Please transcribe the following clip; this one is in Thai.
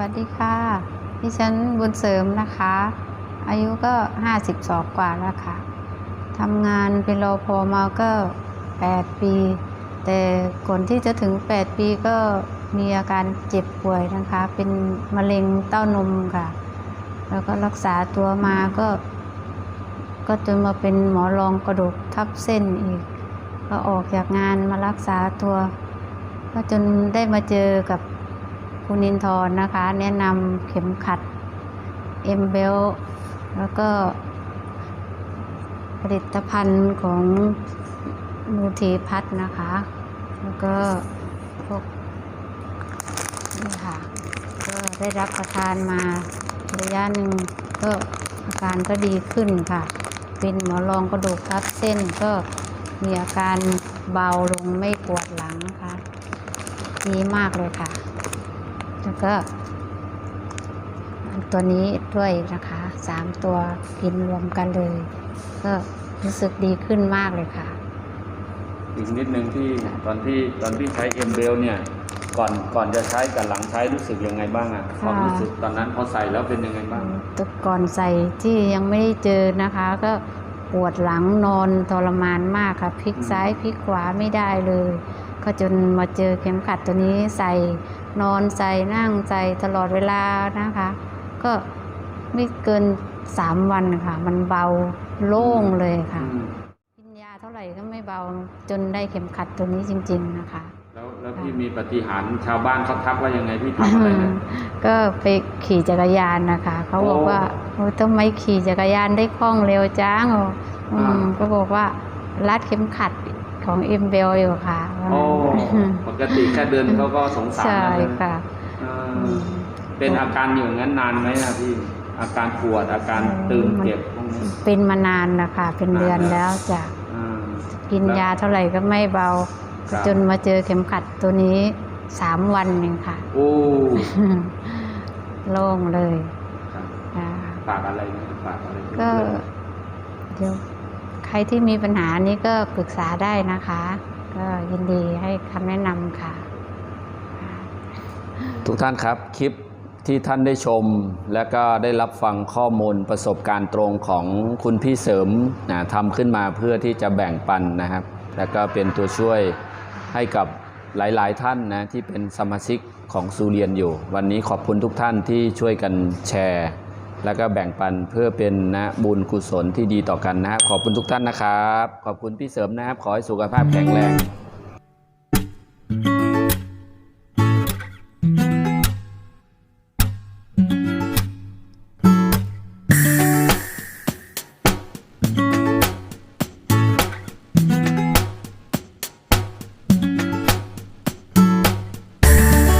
วัสดีค่ะ ดิฉันบุญเสริมนะคะ อายุก็52กว่าแล้วค่ะทำงานเป็นรอพอมาก็8ปี แต่ก่อนที่จะถึง8ปีก็มีอาการเจ็บป่วยนะคะ เป็นมะเร็งเต้านมค่ะ แล้วก็รักษาตัวมาก็ ก็จนมาเป็นหมอรองกระดูกทับเส้นอีก ก็ออกจากงานมารักษาตัว ก็จนได้มาเจอกับ คุณนินทร์นะคะ แนะนำเข็มขัดเอ็มเบลแล้วก็ผลิตภัณฑ์ของมูทีพัฒน์นะคะ แล้วก็พวกนี่ค่ะ ก็ได้รับประทานมาระยะหนึ่งก็อาการก็ดีขึ้นค่ะ เป็นหมอรองกระดูกทับเส้นก็มีอาการเบาลงไม่ปวดหลังนะคะดีมากเลยค่ะ แล้วก็ตัวนี้ด้วยนะคะสามตัวกินรวมกันเลย ก็รู้สึกดีขึ้นมากเลยค่ะอีกนิดนึงที่ตอนที่ตอนที่ใช้เอ็มเบลเนี่ยก่อนก่อนจะใช้กับหลังใช้รู้สึกยังไงบ้างอะความรู้สึกตอนนั้นพอใส่แล้วเป็นยังไงบ้างแตก่อนใส่ที่ยังไม่ได้เจอนะคะ ก็ปวดหลังนอนทรมานมากค่ะพลิกอืมซ้ายพลิกขวาไม่ได้เลย ก็จนมาเจอเข็มขัดตัวนี้ใส่นอนใส่นั่งใส่ตลอดเวลานะคะ ก็ไม่เกินสามวันค่ะ มันเบาโล่งเลยค่ะอืมกินยาเท่าไหร่ก็ไม่เบาจนได้เข็มขัดตัวนี้จริง ๆนะคะ แล้วแล้วพี่มีปฏิหารย์ชาวบ้านเขาทักว่ายังไงพี่ทำอะไรนะก็ไปขี่จักรยานนะคะ เขาบอกโอ้ว่าโอ้ทำไมขี่จักรยานได้คล่องเร็วจังอ๋ออืมอ่าก็บอกว่ารัดเข็มขัด ของเอ็มเบลอยู่ค่ะโอ้ปกติแค่เดินเขาก็สงสารใช่แล้วนะค่ะเอออืมเป็นอาการอยู่อย่างนั้นนานไหมอะพี่อาการปวดอาการตึงเจ็บพวกนี้เป็นมานานนะคะเป็นเดือนนานแล้แล้ววจ้ะอ่ากินยาเท่าไหร่ก็ไม่เบาครับจนมาเจอเข็มขัดตัวนี้สามวันเองค่ะโอ้โล่งเลยครับอ่าฝากอะไรนะฝากอะไรก็เพื่อนเดี๋ยว ใครที่มีปัญหานี้ก็ปรึกษาได้นะคะ ก็ยินดีให้คำแนะนำค่ะ ทุกท่านครับคลิปที่ท่านได้ชม และก็ได้รับฟังข้อมูลประสบการณ์ตรงของคุณพี่เสริมนะทำขึ้นมาเพื่อที่จะแบ่งปันนะครับ แล้วก็เป็นตัวช่วยให้กับหลาย ๆ ท่านนะที่เป็นสมาชิกของซูเรียนอยู่ วันนี้ขอบคุณทุกท่านที่ช่วยกันแชร์ แล้วก็แบ่งปันเพื่อเป็นนะบุญกุศลที่ดีต่อกันนะครับขอบคุณทุกท่านนะครับ ขอบคุณพี่เสริมนะครับ ขอให้สุขภาพแข็งแรง